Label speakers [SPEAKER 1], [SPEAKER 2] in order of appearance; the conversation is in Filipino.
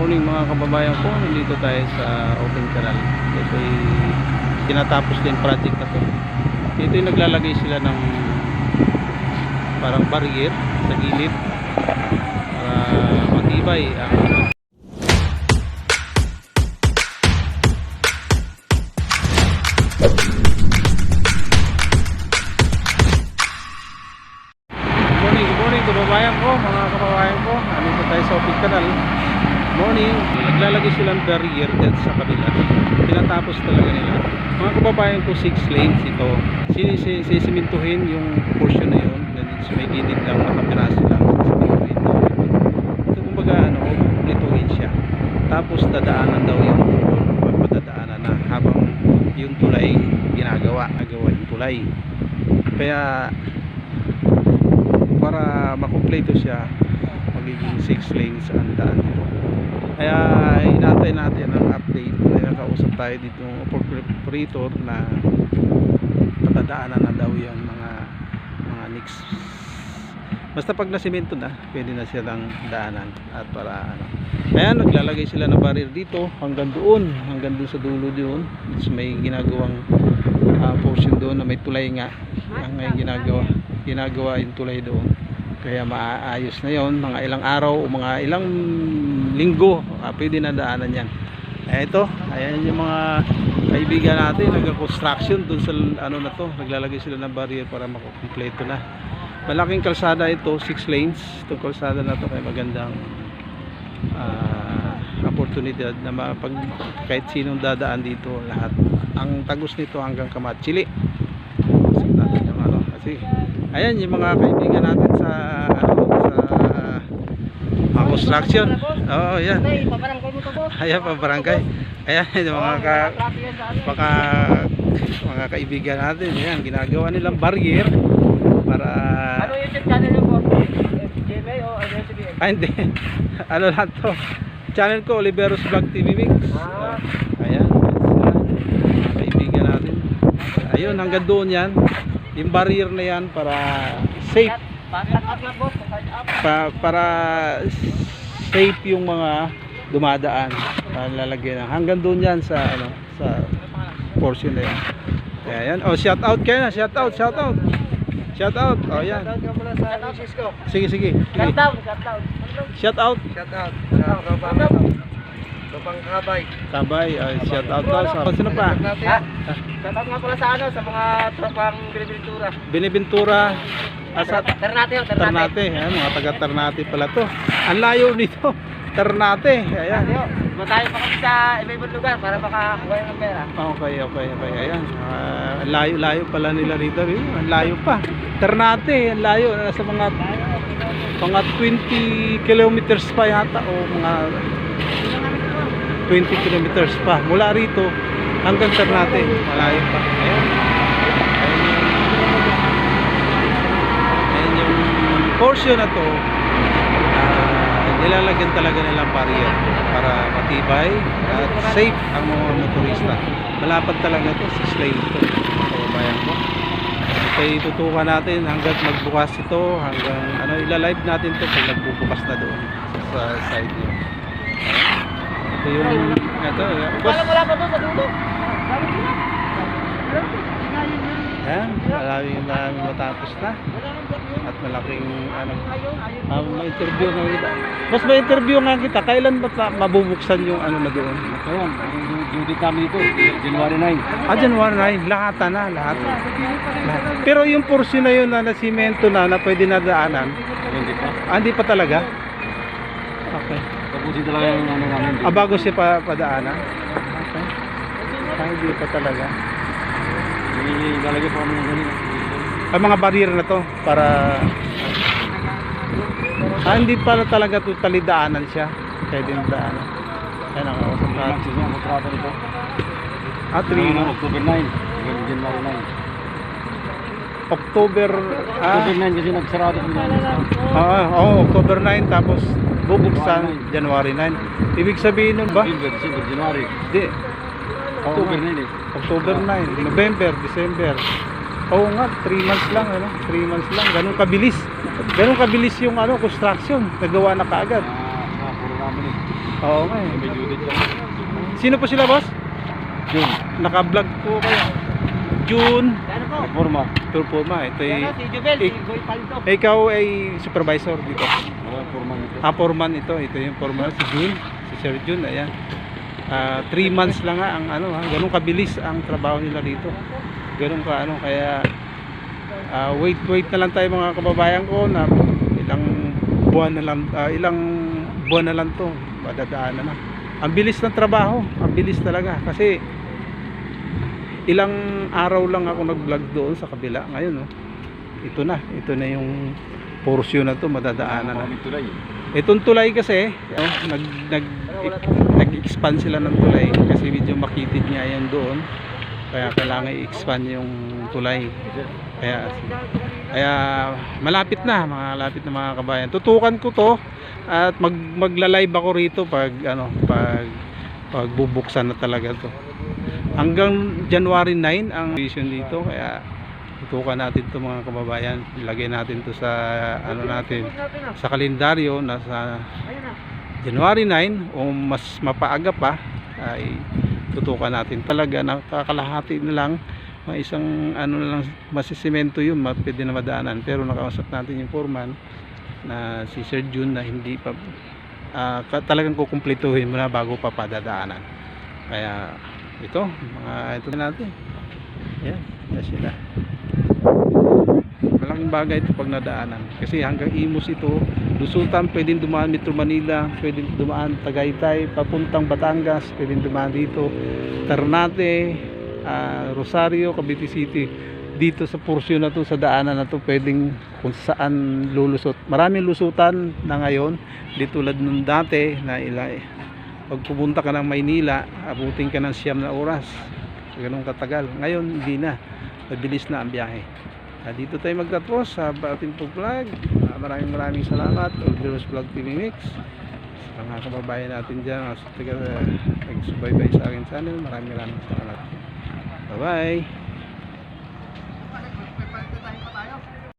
[SPEAKER 1] morning mga kababayan ko. Nandito tayo sa open canal. Ito ay tinatapos din project na to. Dito yung naglalagay sila ng parang barrier sa gilid para matibay ang Good morning, good morning kababayan ko, mga kababayan ko. Andito tayo sa Opit Canal. Morning. Naglalagay silang barrier dyan sa kabila. Tinatapos talaga nila. Mga kababayan ko, 6 lanes ito. Sisimintuhin yung portion na yun. Ganun sa may gilid lang, nakapiraso lang. Sisimintuhin daw. Ito kumbaga, ano, kukumplituhin siya. Tapos dadaanan daw yung pagpadadaanan na habang yung tulay ginagawa. Nagawa yung tulay. Kaya para makumpleto siya magiging 6 lanes ang daan dito kaya inatay natin ang update may nakausap tayo dito operator na patadaanan na daw yan mga mga next basta pag nasimento na pwede na silang daanan at para ano. Kaya naglalagay sila ng barrier dito hanggang doon hanggang doon sa dulo doon. Tapos may ginagawang ah, portion doon na may tulay nga. Ang ginagawa ginagawa yung tulay doon kaya maayos na yon mga ilang araw o mga ilang linggo ah, pwede na daanan yan. Eh ito ayan yung mga kaibigan natin nagka-construction doon sa ano na to naglalagay sila ng barrier para makukumpleto na. Malaking kalsada ito 6 lanes itong kalsada na to kaya magandang ah, opportunity na mapag kahit sinong dadaan dito lahat. Ang tagos nito hanggang Kamatsili ano kasi ayan yung mga kaibigan natin sa ano sa mga construction oo yan.
[SPEAKER 2] Tay, pabarangay mo
[SPEAKER 1] ayan ayan yung mga ka, mga, mga kaibigan natin. Yan ginagawa nilang barrier para
[SPEAKER 2] Ano yung YouTube channel boss? GMA o SBN?
[SPEAKER 1] ah hindi. Ano lang to? Channel ko Oliveros Vlog TV Mix.
[SPEAKER 2] Ah.
[SPEAKER 1] ayan kaibigan natin. Ayun hanggang doon yan yung barrier na yan para safe. Pa, para safe yung mga dumadaan. Na lalagyan ng hanggang doon yan sa ano sa portion na yan. Kaya yan oh shout out kayo na. Shout out shout out. Shout out. Oh yan sige sige, sige. Shout out
[SPEAKER 2] Shout out. Shout out. Lupang kabay.
[SPEAKER 1] kabay oh, shout out daw sa sino pa
[SPEAKER 2] Ha? Shout out nga pala sa ano, sa mga tropang Binibiltura.
[SPEAKER 1] Binibentura asa
[SPEAKER 2] Ternate yun, Ternate.
[SPEAKER 1] Ternate ayan mga taga Ternate pala to ang layo nito Ternate ayan
[SPEAKER 2] Ayan. Matayo pa kami sa iba-ibang lugar para makakuha ng pera.
[SPEAKER 1] Okay, okay, okay. Ayan. Ah, ang layo-layo pala nila rito. Eh. Ang layo pa. Ternate, ang layo. Nasa mga mga 20 kilometers pa yata o mga 20 kilometers pa. Mula rito hanggang Ternate. Malayo pa. Ayan. Ayan yung, ayan yung portion na to ah, nilalagyan talaga nilang barrier para matibay at safe ang mga motorista. Malapad talaga to, 6 lane ito. Kababayan ko. Ito itutukan natin hanggang magbukas ito, hanggang ano, ilalive natin to pag nagbubukas na doon sa side niya. Ito yung, ito,
[SPEAKER 2] Wala wala pa doon sa dulo.
[SPEAKER 1] yan, maraming maraming matapos na at malaking ano, Ah, may interview nga kita. Mas may interview nga kita. Kailan ba ta- mabubuksan yung ano na doon?
[SPEAKER 3] Ayun, ang date namin ito, January 9.
[SPEAKER 1] Ah, January 9. Lahat na, lahat. lahat. Pero yung portion na yun na nasimento na na pwede na daanan,
[SPEAKER 3] Hindi pa.
[SPEAKER 1] ah, hindi pa talaga? Okay.
[SPEAKER 3] Tapusin talaga yung ano namin.
[SPEAKER 1] Ah, bago siya pa padaanan? Okay. Ah, hindi pa talaga.
[SPEAKER 3] Ilalagay pa kami ng ganito.
[SPEAKER 1] Ang mga barrier na to para ah, hindi pala talaga totally daanan siya. Pwede na daanan. Ayan ang kausap natin.
[SPEAKER 3] ang kontrata nito.
[SPEAKER 1] Ah, 3
[SPEAKER 3] Ano, October 9. hanggang January 9.
[SPEAKER 1] October ah,
[SPEAKER 3] October 9 kasi nagsarado kung
[SPEAKER 1] ah, oh, October 9 tapos bubuksan January 9. Ibig sabihin nun ba?
[SPEAKER 3] November, December, January.
[SPEAKER 1] Di.
[SPEAKER 3] October
[SPEAKER 1] nga.
[SPEAKER 3] 9 eh.
[SPEAKER 1] October 9, November, December. Oo nga, 3 months lang ano, 3 months lang. Ganun kabilis. Ganun kabilis yung ano, construction. Nagawa na kaagad.
[SPEAKER 3] Ah, ah, eh.
[SPEAKER 1] Oo nga eh. Sino po sila boss?
[SPEAKER 3] Jun.
[SPEAKER 1] Naka-vlog po kayo. June
[SPEAKER 2] Po?
[SPEAKER 3] Reforma.
[SPEAKER 1] Turpoma. Ito ay...
[SPEAKER 2] Si Jubel, si
[SPEAKER 1] Ik-
[SPEAKER 2] Boy Paldo.
[SPEAKER 1] Ikaw ay supervisor dito.
[SPEAKER 3] Forma nito.
[SPEAKER 1] Ah, foreman ito. Ito yung foreman. Si June. Si Sir June. Ayan. Ah, three months lang nga ang ano ha. Ganun kabilis ang trabaho nila dito. Ganun ka ano. Kaya ah, wait wait na lang tayo mga kababayan ko na ilang buwan na lang ah, ilang buwan na lang to madadaanan na. Ang bilis ng trabaho. Ang bilis talaga kasi ilang araw lang ako nag-vlog doon sa kabila. Ngayon, oh, ito na. Ito na yung portion na to madadaanan na.
[SPEAKER 3] Tulay.
[SPEAKER 1] Itong tulay kasi, oh, nag nag nag-expand sila ng tulay kasi medyo makitid nga yan doon. Kaya kailangan i-expand yung tulay. Kaya kaya malapit na, mga malapit na mga kabayan. Tutukan ko 'to at mag magla-live ako rito pag ano, pag pagbubuksan na talaga 'to. Hanggang January 9 ang vision dito kaya tutukan natin 'to mga kababayan. Ilagay natin 'to sa ano natin sa kalendaryo na sa. January 9 o mas mapaaga pa ay tutukan natin talaga nakakalahati na lang mga isang ano na lang masisemento yun pwede na madaanan pero nakausap natin yung foreman na si Sir June na hindi pa ka- talagang kukumpletuhin mo na bago pa padadaanan kaya ito mga ito na natin yan yan sila malaking bagay ito pag nadaanan kasi hanggang Imus ito Lusutan, pwedeng dumaan Metro Manila, pwedeng dumaan Tagaytay, papuntang Batangas, pwedeng dumaan dito Ternate, ah, Rosario, Cavite City. Dito sa porsyon na to, sa daanan na to, pwedeng kung saan lulusot. Maraming lusutan na ngayon, di tulad nung dati na ila, pag pupunta ka ng Maynila, abutin ka ng siyam na oras. Ganun katagal. Ngayon, hindi na. Mabilis na ang biyahe. Ah, dito tayo magtatapos sa ating vlog. Ah, maraming maraming salamat. Olveros Vlog TV Mix. Sa mga kababayan natin dyan, sa taga nagsubaybay sa akin channel, maraming maraming salamat. Bye-bye.